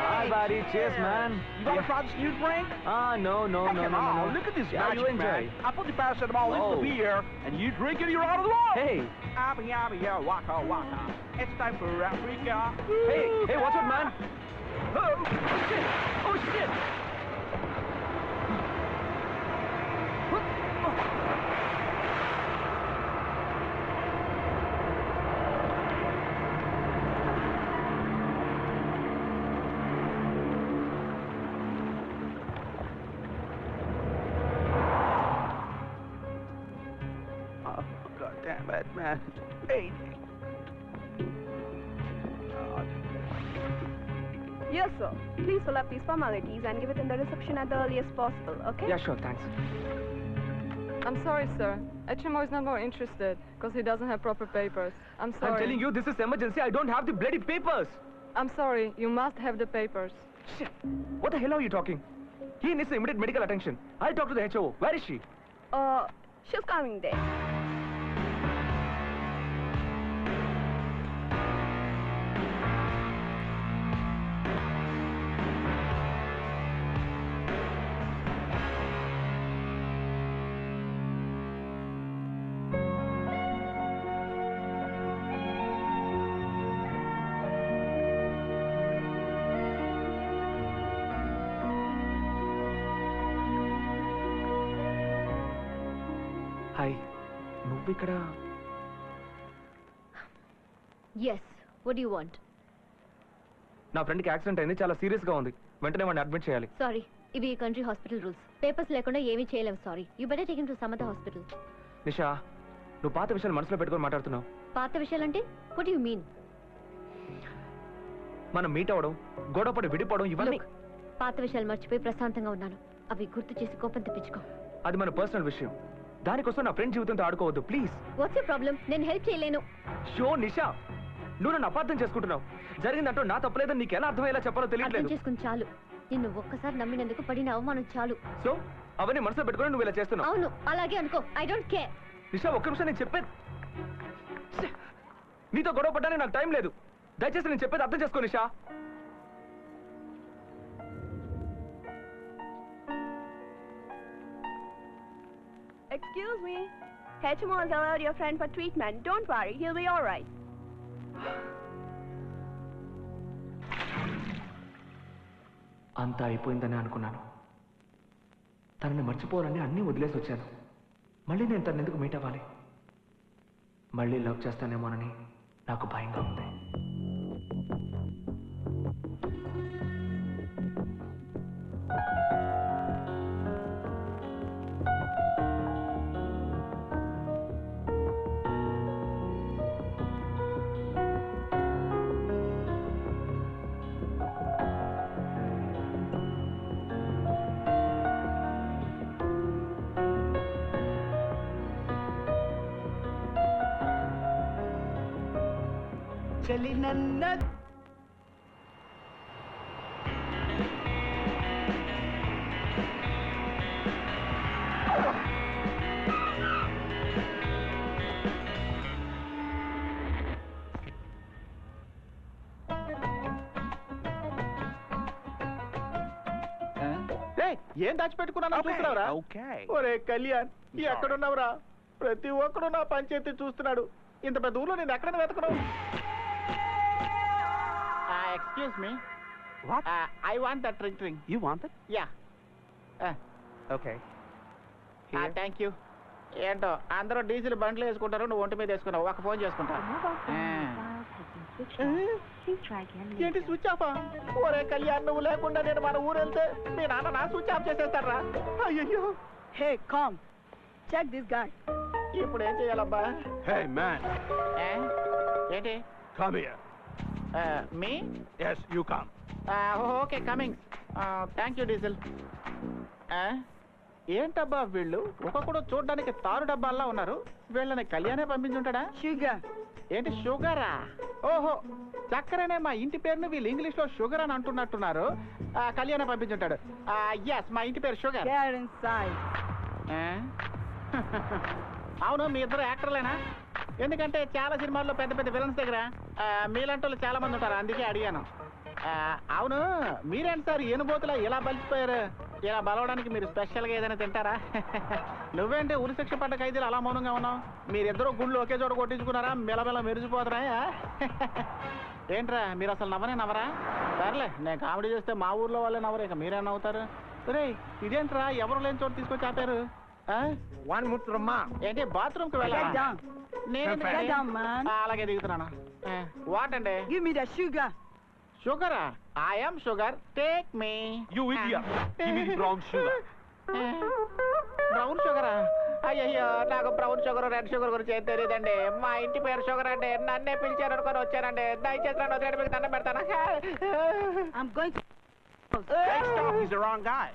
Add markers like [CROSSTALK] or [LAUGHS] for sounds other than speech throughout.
Hi, buddy. Cheers, man. You got a Protestant news drink? Ah, no, no, no, no, no, no. Look at this Yeah, magic, you enjoy. I put the paracetamol in Oh. the beer, and you drink it, you're out of the law. Hey, Abba, yabba, yeah, waka, waka. It's time for Africa. hey, hey, what's up, man? Oh, shit! Oh, shit! Damn it, man. Hey. God. Yes, sir. Please fill up these formalities and give it in the reception at the earliest possible, okay? Yeah, sure, thanks. I'm sorry, sir. HMO is not more interested because he doesn't have proper papers. I'm sorry. I'm telling you, this is emergency. I don't have the bloody papers. I'm sorry. You must have the papers. Shit! What the hell are you talking? He needs immediate medical attention. I'll talk to the HO. Where is she? Uh, she's coming there. నువ్వు ఇక్కడ. Yes. What do you want? నా ఫ్రెండ్కి accident అయింది చాలా సీరియస్గా ఉంది. వెంటనే వాడిని అడ్మిట్ చేయాలి. సారీ ఇవి కంట్రీ హాస్పిటల్ రూల్స్. పేపర్స్ లేకుండా ఏమీ చేయలేము sorry you better take to Samata hospital Nisha నువ్వు పాత విషయాలు మనసులో పెట్టుకొని మాట్లాడుతున్నావు. పాత విషయాలంటే వాట్ యు మీన్ మనం మీట్ అవ్వడం గొడవ పడి విడిపోవడం ఇవన్నీ పాత విషయాలు మర్చిపోయి ప్రశాంతంగా ఉన్నాను. అవి గుర్తు చేసి కోపం తెప్పించుకో. అది మన పర్సనల్ విషయం. దానికోసం నా ఫ్రెండ్ జీవితంతో ఆడుకోవద్దు ప్లీజ్ వాట్స్ ప్రాబ్లం నేను హెల్ప్ చేయలేను. షో నిషా నువ్వు నన్ను అపార్థం చేసుకుంటున్నావు. జరిగిందంటూ నా తప్పలేదని నీకు ఎలా అర్థమయ్యేలా చెప్పాలో అర్థం తెలియట్లేదు. చేసుకుని చాలు. నిన్ను ఒక్కసారి నమ్మినందుకు పడిన అవమానం చాలు. సో అవన్నీ మనసులో పెట్టుకొని నువ్వు ఇలా చేస్తున్నావు. అవును అలాగే అనుకో. ఐ డోంట్ కేర్ నిషా ఒక్క నిమిషం నేను చెప్పేది ఛే! నీతో గొడవ పడ్డానికి నాకు టైం లేదు. దయచేసి నేను చెప్పేది అర్థం చేసుకో నిషా. Excuse me. HMO has allowed your friend for treatment. Don't worry, he'll be all right. అంతా అయిపోయిందని అనుకున్నాను తనని మర్చిపోవాలని అన్నీ వదిలేసి వచ్చాను మళ్ళీ నేను తను ఎందుకు మీట్ అవ్వాలి మళ్ళీ లవ్ చేస్తానేమోనని నాకు భయంగా ఉంది చలి నన్న ఏం దాచిపెట్టుకున్నా చూస్తున్నావురా. ఒరే కళ్యాణ్. ఎక్కడున్నావురా ప్రతి ఒక్కడు నా పంచాయతీ చూస్తున్నాడు ఇంత పెద్ద ఊర్లో నేను ఎక్కడ వెతకడం excuse me What? I want that drink drink You want it? Yeah Okay. Here. Thank you ఏంటో అందరూ డీజిల్ బండ్లు వేసుకుంటారు నువ్వు ఒంటి మీద వేసుకున్నావు ఒక ఫోన్ చేసుకుంటా ఏంటి స్విచ్ ఆఫ్ ఒరే కళ్యాణ్ నువ్వు లేకుండా నేను మన ఊరు వెళ్తే మీ నాన్న నా స్విచ్ ఆఫ్ చేసేస్తారా అయ్యో Hey, come. Check this guy. ఇప్పుడు ఏం చేయాలబ్బా Hey, man. ఏ? ఏంటి Come here. Me Yes, you come. Okay coming thank you diesel ఏంటబ్బా వీళ్ళు? ఒక్కొక్కడు చూడడానికి తారు డబ్బాల్లా ఉన్నారు. వీళ్ళని కళ్యాణే పంపించుంటాడా? Sugar. ఏంటి షుగరా? ఓహో చక్కరనే మా ఇంటి పేరుని వీళ్ళు ఇంగ్లీష్లో షుగర్ అని అంటున్నట్టున్నారు. ఆ, కళ్యాణే పంపించుంటాడు. ఎస్ మా ఇంటి పేరు షుగర్. Inside. [LAUGHS] అవును మీ ఇద్దరు యాక్టర్లేనా? ఎందుకంటే చాలా సినిమాల్లో పెద్ద పెద్ద విలన్స్ దగ్గర మీలాంటి చాలా మంది ఉంటారు అందుకే అడిగాను. అవును మీరేంటి సార్ ఏనుబోతులా ఇలా బలిచిపోయారు? ఇలా బలవడానికి మీరు స్పెషల్గా ఏదైనా తింటారా? [LAUGHS] నువ్వేంటి ఉరి శిక్ష పడ్డ ఖైదీలు అలా మౌనంగా ఉన్నావు? మీరిద్దరూ గుళ్ళు ఒకే చోట కొట్టించుకున్నారా? మెలమెల మెరిసిపోతున్నాయా? [LAUGHS] ఏంట్రా మీరు అసలు నవ్వనే నవ్వరా? సర్లే నేను కామెడీ చేస్తే మా ఊర్లో వాళ్ళే నవ్వరు ఇక మీరే నవ్వుతారు? సరే ఇదేంట్రా ఎవరు లేని చోట తీసుకొచ్చి ఆపారు? One mutrama. ఏంటి బాత్రూమ్కి down. నేను అలాగే దిగుతున్నాను. వాట్ అండి. Give me the sugar. షుగరా I'm sugar take me idiot. Give me the brown sugar. [LAUGHS] Brown షుగరా అయ్యయ్యో నాకు బ్రౌన్ షుగర్ రెడ్ షుగర్ గురించి ఏం తెలియదండి మా ఇంటి పేరు షుగర్ అండి. నన్నే పిలిచారు అనుకొని వచ్చానండి. దయచేసి నన్ను వదిలేడు మీకు దండం పెడతాను. I'm going to. Stop. He's the wrong guy.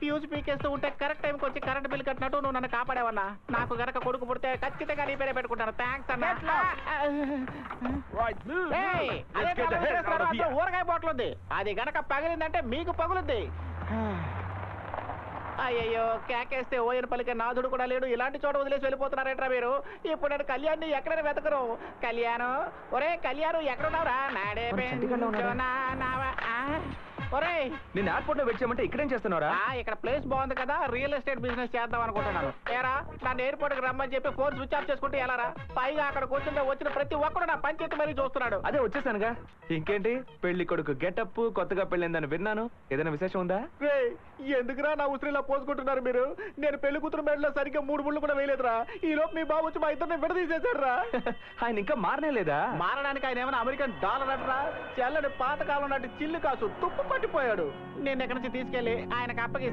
Fuse పీకేస్తూ ఉంటే కరెక్ట్ టైంకి వచ్చి కరెంట్ బిల్ కట్టినట్టు నువ్వు నన్ను కాపాడేవన్నా? నాకు గనక కొడుకు పుడితే ఖచ్చితంగా నీ పేరే పెట్టుకుంటాను. థ్యాంక్స్ అన్న. ఊరగాయ బాటిల్ అది గనక పగిలిందంటే మీకు పగులుద్ది. అయ్యయ్యో కేకేస్తే ఓయన పలికే నాథుడు కూడా లేడు. ఇలాంటి చోట వదిలేసి వెళ్ళిపోతున్నారేంట్రా మీరు? ఇప్పుడు నేను కళ్యాణ్ని ఎక్కడైనా వెతకను కళ్యాణం ఒరే కళ్యాణం ఎక్కడున్నావురా? నాడే మన చండీగఢ్లో ఉన్నాడా? పెంచోనా నావా? ఆ, ఒరే నేను ఎయిర్పోర్ట్లో వెయిట్ చేయమంటే ఇక్కడేం చేస్తున్నారా ఆ, ఇక్కడ ప్లేస్ బాగుంది కదా రియల్ ఎస్టేట్ బిజినెస్ చేద్దాం అనుకుంటున్నాను ఏరా నన్ను ఎయిర్పోర్ట్కి రమ్మని చెప్పి ఫోన్ స్విచ్ ఆఫ్ చేసుకుంటే ఎలారా పైగా అక్కడ కూర్చుంటే వచ్చిన ప్రతి ఒక్కడు నా పంచాయతీ మరీ చూస్తున్నాడు. అదే వచ్చేసానుగా. ఇంకేంటి? పెళ్ళి కొడుకు గెటప్ కొత్తగా పెళ్ళిందని విన్నాను. ఏదైనా విశేషం ఉందా? రేయ్, ఎందుకురా నా ఉసిరిలా పోసుకుంటున్నారు మీరు? నేను పెళ్ళి కూతురు మెడలో సరిగ్గా మూడు ముళ్ళు కూడా వేయలేదురా. ఈ లోపు మీ బాబు వచ్చి మా ఇద్దరిని విడదీసేశాడు రా [LAUGHS] ఆయన ఇంకా మారనే లేదా? మారడానికి ఆయన ఏమైనా అమెరికన్ డాలర్ అంటరా? చెల్లడి పాతకాలం నాటి చిల్లు కాసు తుప్పు చచ్చిపోయాడు. నేను ఎక్కడి నుంచి తీసుకెళ్ళి ఆయనకు అప్పగిస్తే